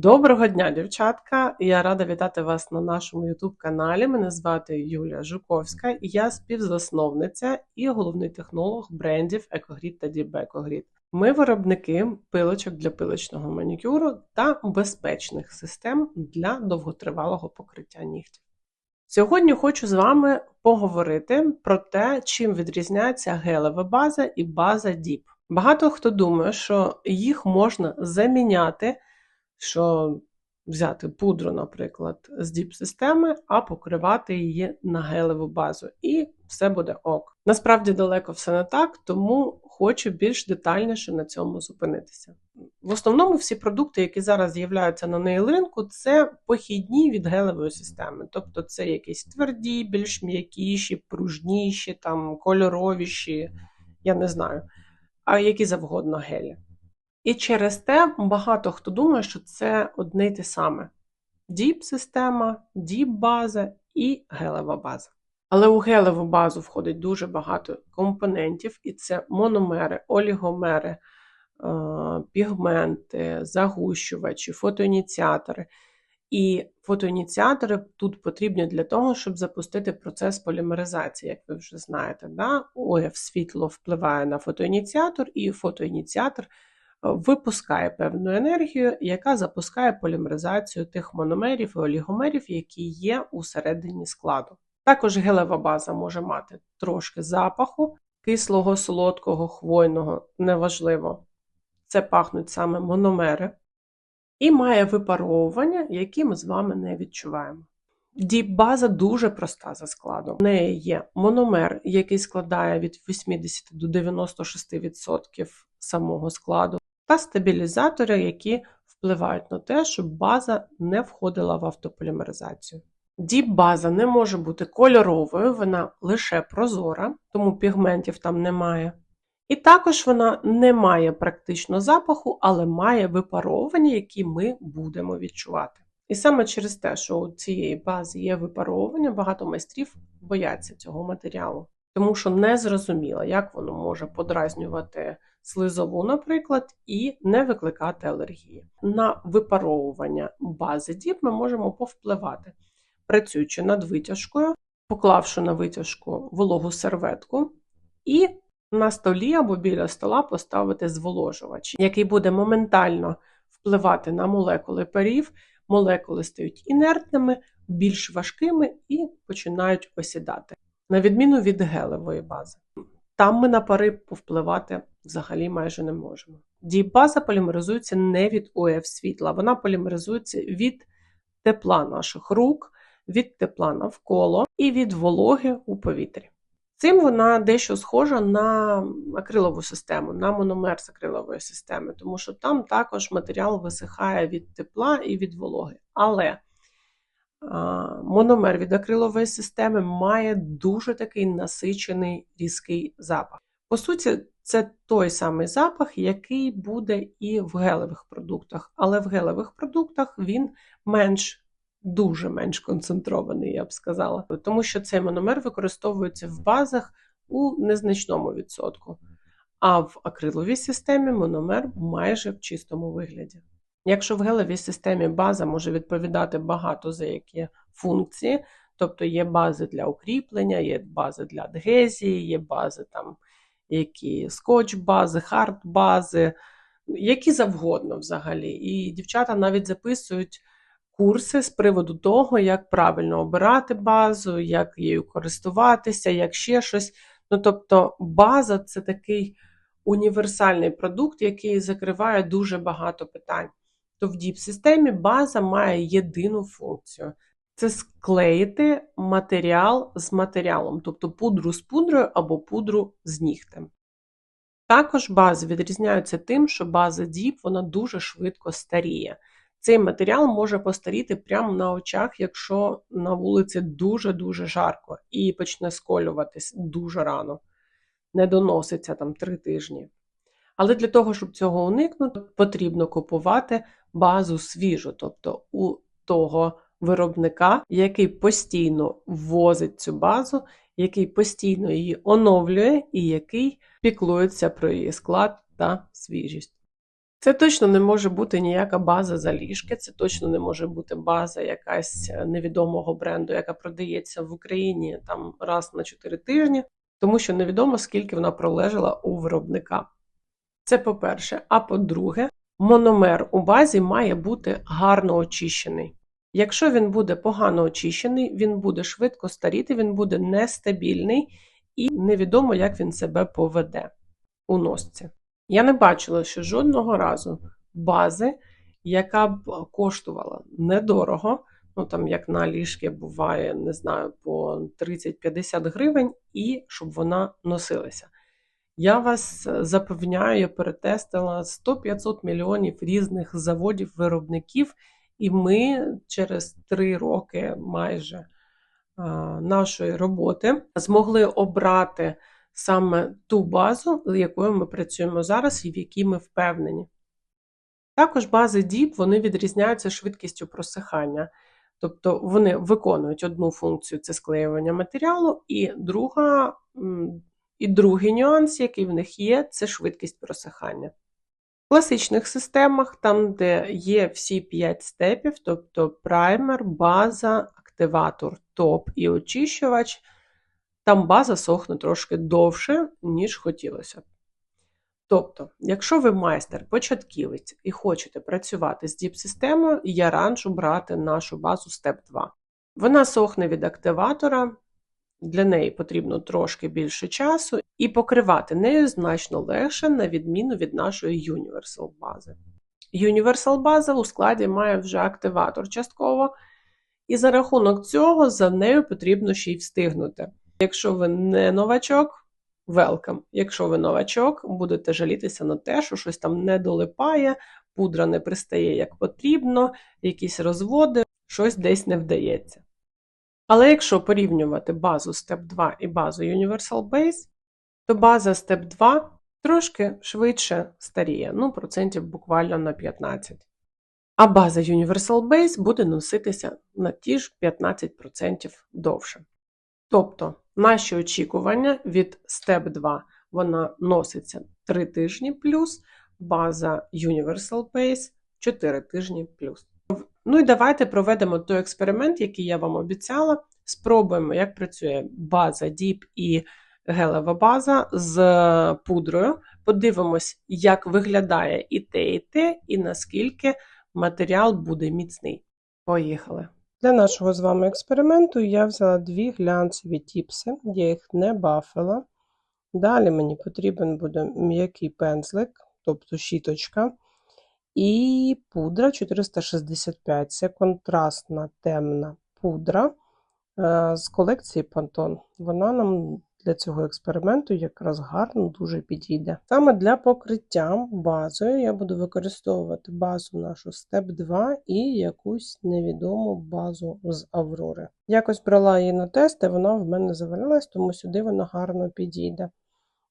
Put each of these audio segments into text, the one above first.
Доброго дня, дівчатка! Я рада вітати вас на нашому youtube каналі. Мене звати Юлія Жуковська, і я співзасновниця і головний технолог брендів Екогрід та Deep Екогрід. Ми виробники пилочок для пилочного манікюру та безпечних систем для довготривалого покриття нігтів. Сьогодні хочу з вами поговорити про те, чим відрізняється гелева база і база Deep. Багато хто думає, що їх можна заміняти що взяти пудру, наприклад, з діп-системи, а покривати її на гелеву базу, і все буде ок. Насправді далеко все не так, тому хочу більш детальніше на цьому зупинитися. В основному всі продукти, які зараз з'являються на неї ринку, це похідні від гелевої системи. Тобто це якісь тверді, більш м'якіші, пружніші, там кольоровіші, я не знаю, а які завгодно гелі. І через те багато хто думає, що це одне й те саме: діп-система, діп-база і гелева база. Але у гелеву базу входить дуже багато компонентів, і це мономери, олігомери, е, пігменти, загущувачі, фотоініціатори. І фотоініціатори тут потрібні для того, щоб запустити процес полімеризації, як ви вже знаєте. Да? ОФ світло впливає на фотоініціатор, і фотоініціатор випускає певну енергію, яка запускає полімеризацію тих мономерів і олігомерів, які є у середині складу. Також гелева база може мати трошки запаху, кислого, солодкого, хвойного, неважливо. Це пахнуть саме мономери. І має випаровування, які ми з вами не відчуваємо. Діп-база дуже проста за складом. В неї є мономер, який складає від 80 до 96% самого складу та стабілізатори, які впливають на те, щоб база не входила в автополімеризацію. Діп-база не може бути кольоровою, вона лише прозора, тому пігментів там немає. І також вона не має практично запаху, але має випаровування, які ми будемо відчувати. І саме через те, що у цієї бази є випаровування, багато майстрів бояться цього матеріалу, тому що не зрозуміло, як воно може подразнювати слизову, наприклад, і не викликати алергії. На випаровування бази діп ми можемо повпливати, працюючи над витяжкою, поклавши на витяжку вологу серветку, і на столі або біля стола поставити зволожувач, який буде моментально впливати на молекули парів. Молекули стають інертними, більш важкими і починають осідати, на відміну від гелевої бази. Там ми на пари повпливати взагалі майже не можемо. Дієбаза полімеризується не від ОФ світла, вона полімеризується від тепла наших рук, від тепла навколо і від вологи у повітрі. Цим вона дещо схожа на акрилову систему, на мономер з акрилової системи, тому що там також матеріал висихає від тепла і від вологи. Але мономер від акрилової системи має дуже такий насичений різкий запах. По суті, це той самий запах, який буде і в гелевих продуктах, але в гелевих продуктах він менш дуже менш концентрований, я б сказала, тому що цей мономер використовується в базах у незначному відсотку, а в акриловій системі мономер майже в чистому вигляді. Якщо в гелевій системі база може відповідати багато за які функції, тобто є бази для укріплення, є бази для адгезії, є бази там, які скотч-бази, хард-бази, які завгодно взагалі. І дівчата навіть записують курси з приводу того, як правильно обирати базу, як її користуватися, як ще щось. Ну, тобто, база це такий універсальний продукт, який закриває дуже багато питань. То в діп-системі база має єдину функцію це склеїти матеріал з матеріалом, тобто пудру з пудрою або пудру з нігтем. Також бази відрізняються тим, що база діп вона дуже швидко старіє. Цей матеріал може постаріти прямо на очах, якщо на вулиці дуже-дуже жарко і почне сколюватись дуже рано, не доноситься там три тижні. Але для того, щоб цього уникнути, потрібно купувати базу свіжу, тобто у того виробника, який постійно ввозить цю базу, який постійно її оновлює і який піклується про її склад та свіжість. Це точно не може бути ніяка база заліжки, це точно не може бути база якась е, невідомого бренду, яка продається в Україні там раз на 4 тижні, тому що невідомо скільки вона пролежала у виробника. Це по-перше. А по-друге, мономер у базі має бути гарно очищений. Якщо він буде погано очищений, він буде швидко старіти, він буде нестабільний і невідомо, як він себе поведе у носці. Я не бачила ще жодного разу бази, яка б коштувала недорого, ну там як на ліжки буває, не знаю, по 30-50 гривень, і щоб вона носилася. Я вас запевняю, я перетестила 100-500 мільйонів різних заводів-виробників, і ми через 3 роки майже нашої роботи змогли обрати саме ту базу, з якою ми працюємо зараз і в якій ми впевнені. Також бази DIP вони відрізняються швидкістю просихання. Тобто вони виконують одну функцію це склеювання матеріалу, і друга, і другий нюанс, який в них є, це швидкість просихання. В класичних системах, там, де є всі 5 степів, тобто праймер, база, активатор, топ і очищувач, там база сохне трошки довше, ніж хотілося б. Тобто, якщо ви майстер-початківець і хочете працювати з діп-системою, я раджу брати нашу базу Step 2. Вона сохне від активатора, для неї потрібно трошки більше часу, і покривати нею значно легше, на відміну від нашої Universal бази. Universal база у складі має вже активатор частково, і за рахунок цього за нею потрібно ще й встигнути. Якщо ви не новачок, welcome. Якщо ви новачок, будете жалітися на те, що щось там не долипає, пудра не пристає як потрібно, якісь розводи, щось десь не вдається. Але якщо порівнювати базу Step 2 і базу Universal Base, то база Step 2 трошки швидше старіє, ну, процентів буквально на 15. А база Universal Base буде носитися на ті ж 15% довше. Тобто, наші очікування від Step 2 вона носиться 3 тижні плюс, база Universal Base 4 тижні плюс. Ну і давайте проведемо той експеримент, який я вам обіцяла. Спробуємо, як працює база Deep і гелева база з пудрою. Подивимось, як виглядає і те, і те, і наскільки матеріал буде міцний. Поїхали! Для нашого з вами експерименту я взяла дві глянцеві тіпси, я їх не бафила. Далі мені потрібен буде м'який пензлик, тобто щіточка. І пудра 465 це контрастна темна пудра е, з колекції Pantone. Вона нам для цього експерименту якраз гарно дуже підійде. Саме для покриття базою я буду використовувати базу нашу Step 2 і якусь невідому базу з Аврори. Якось брала її на тест, і вона в мене завалилась, тому сюди вона гарно підійде.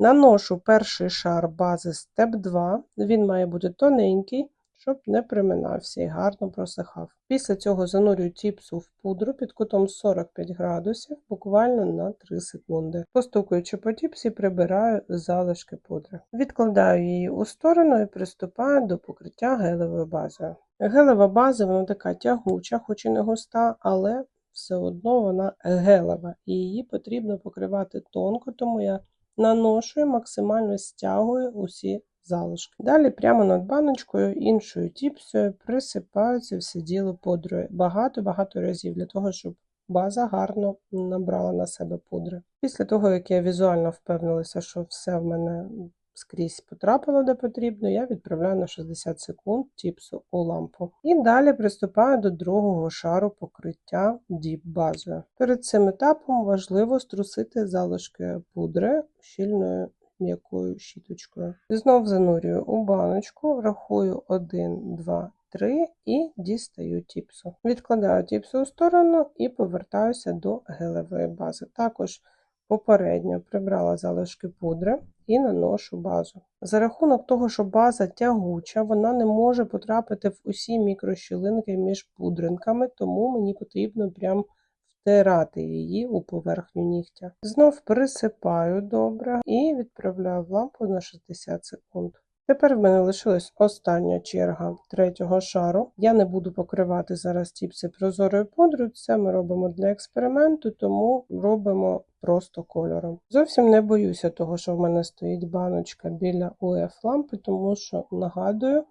Наношу перший шар бази Step 2, він має бути тоненький щоб не приминався і гарно просихав. Після цього занурюю тіпсу в пудру під кутом 45 градусів буквально на 3 секунди. Постукуючи по тіпсі, прибираю залишки пудри. Відкладаю її у сторону і приступаю до покриття гелевою базою. Гелева база вона така тягуча, хоч і не густа, але все одно вона гелева, і її потрібно покривати тонко, тому я наношу і максимально стягую усі залишки. Далі прямо над баночкою іншою тіпсою присипаються все діло пудрою. Багато-багато разів для того, щоб база гарно набрала на себе пудри. Після того, як я візуально впевнилася, що все в мене скрізь потрапило де потрібно, я відправляю на 60 секунд тіпсу у лампу. І далі приступаю до другого шару покриття діп базою. Перед цим етапом важливо струсити залишки пудри щільною м'якою щіточкою. Знов занурюю у баночку, рахую 1, 2, 3 і дістаю тіпсу. Відкладаю тіпсу у сторону і повертаюся до гелевої бази. Також попередньо прибрала залишки пудри і наношу базу. За рахунок того, що база тягуча, вона не може потрапити в усі мікрощілинки між пудринками, тому мені потрібно прям втирати її у поверхню нігтя. Знов присипаю добре і відправляю в лампу на 60 секунд. Тепер в мене лишилась остання черга третього шару. Я не буду покривати зараз тіпси прозорою пудрою, це ми робимо для експерименту, тому робимо просто кольором. Зовсім не боюся того, що в мене стоїть баночка біля УФ лампи, тому що нагадую.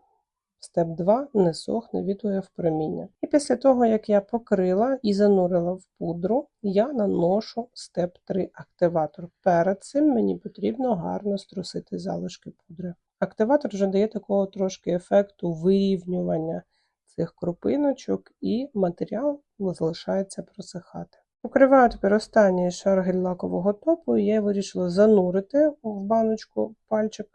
Степ 2 не сохне від УФ проміння. І після того, як я покрила і занурила в пудру, я наношу степ 3 активатор. Перед цим мені потрібно гарно струсити залишки пудри. Активатор вже дає такого трошки ефекту вирівнювання цих крупиночок, і матеріал залишається просихати. Покриваю тепер останній шар гель-лакового топу, і я вирішила занурити в баночку пальчик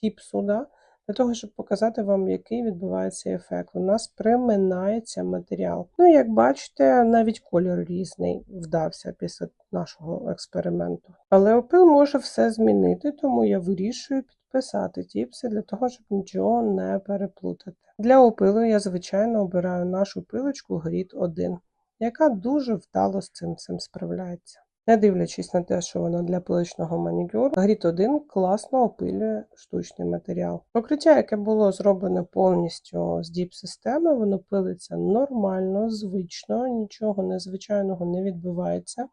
тіпсу, да, для того, щоб показати вам, який відбувається ефект. У нас приминається матеріал. Ну, як бачите, навіть кольор різний вдався після нашого експерименту. Але опил може все змінити, тому я вирішую підписати тіпси для того, щоб нічого не переплутати. Для опилу я, звичайно, обираю нашу пилочку Grid 1, яка дуже вдало з цим всім справляється. Не дивлячись на те, що вона для пилочного манікюру, Grid 1 класно опилює штучний матеріал. Покриття, яке було зроблене повністю з діп-системи, воно пилиться нормально, звично, нічого незвичайного не відбувається.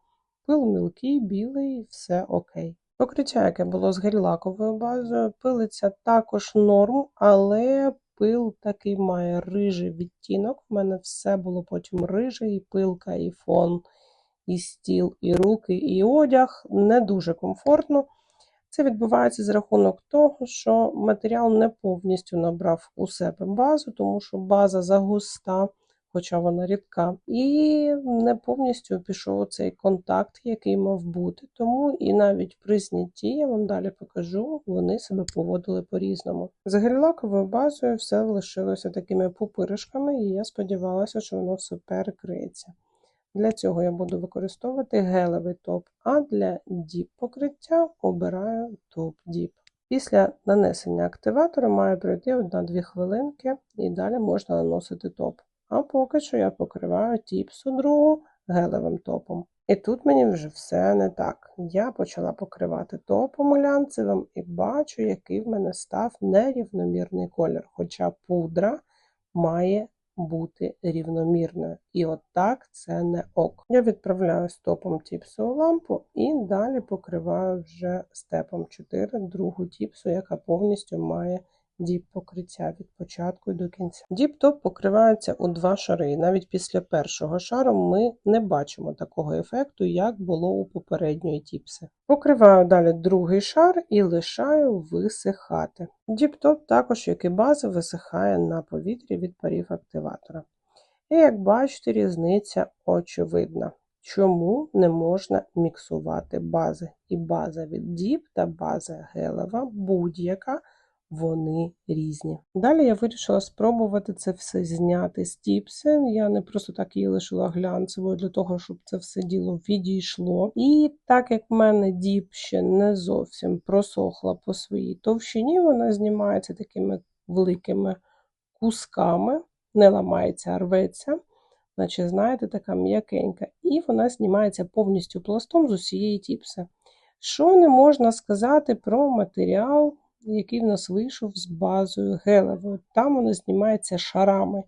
Пил мілкий, білий, все окей. Покриття, яке було з гель-лаковою базою, пилиться також норм, але пил такий має рижий відтінок. У мене все було потім рижий, і пилка, і фон, і стіл, і руки, і одяг. Не дуже комфортно. Це відбувається за рахунок того, що матеріал не повністю набрав у себе базу, тому що база загуста хоча вона рідка, і не повністю пішов цей контакт, який мав бути. Тому і навіть при знятті, я вам далі покажу, вони себе поводили по-різному. З гель-лаковою базою все лишилося такими пупиришками, і я сподівалася, що воно все перекриється. Для цього я буду використовувати гелевий топ, а для діп покриття обираю топ діп. Після нанесення активатора має пройти 1-2 хвилинки, і далі можна наносити топ. А поки що я покриваю тіпсу другу гелевим топом. І тут мені вже все не так. Я почала покривати топом глянцевим і бачу, який в мене став нерівномірний колір. Хоча пудра має бути рівномірною. І от так це не ок. Я відправляю стопом тіпсову лампу і далі покриваю вже степом 4 другу тіпсу, яка повністю має діп покриття від початку до кінця. Діп-топ покривається у два шари, і навіть після першого шару ми не бачимо такого ефекту, як було у попередньої тіпси. Покриваю далі другий шар і лишаю висихати. Діп-топ також, як і база, висихає на повітрі від парів активатора. І як бачите, різниця очевидна. Чому не можна міксувати бази? І база від діп та база гелева будь-яка вони різні. Далі я вирішила спробувати це все зняти з тіпси. Я не просто так її лишила глянцевою для того, щоб це все діло відійшло. І так як в мене діп ще не зовсім просохла по своїй товщині, вона знімається такими великими кусками, не ламається, а рветься. Значить, знаєте, така м'якенька. І вона знімається повністю пластом з усієї тіпси. Що не можна сказати про матеріал який в нас вийшов з базою гелевою. Там воно знімається шарами.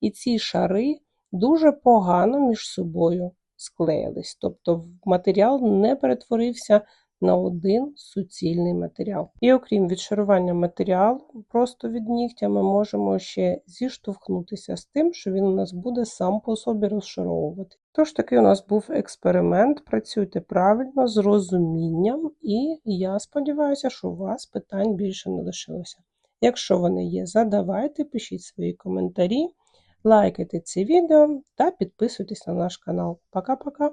І ці шари дуже погано між собою склеїлись. Тобто матеріал не перетворився на один суцільний матеріал. І окрім відшарування матеріалу, просто від нігтя, ми можемо ще зіштовхнутися з тим, що він у нас буде сам по собі розшаровувати. Тож такий у нас був експеримент. Працюйте правильно, з розумінням, і я сподіваюся, що у вас питань більше не лишилося. Якщо вони є, задавайте, пишіть свої коментарі, лайкайте це відео та підписуйтесь на наш канал. Пока-пока!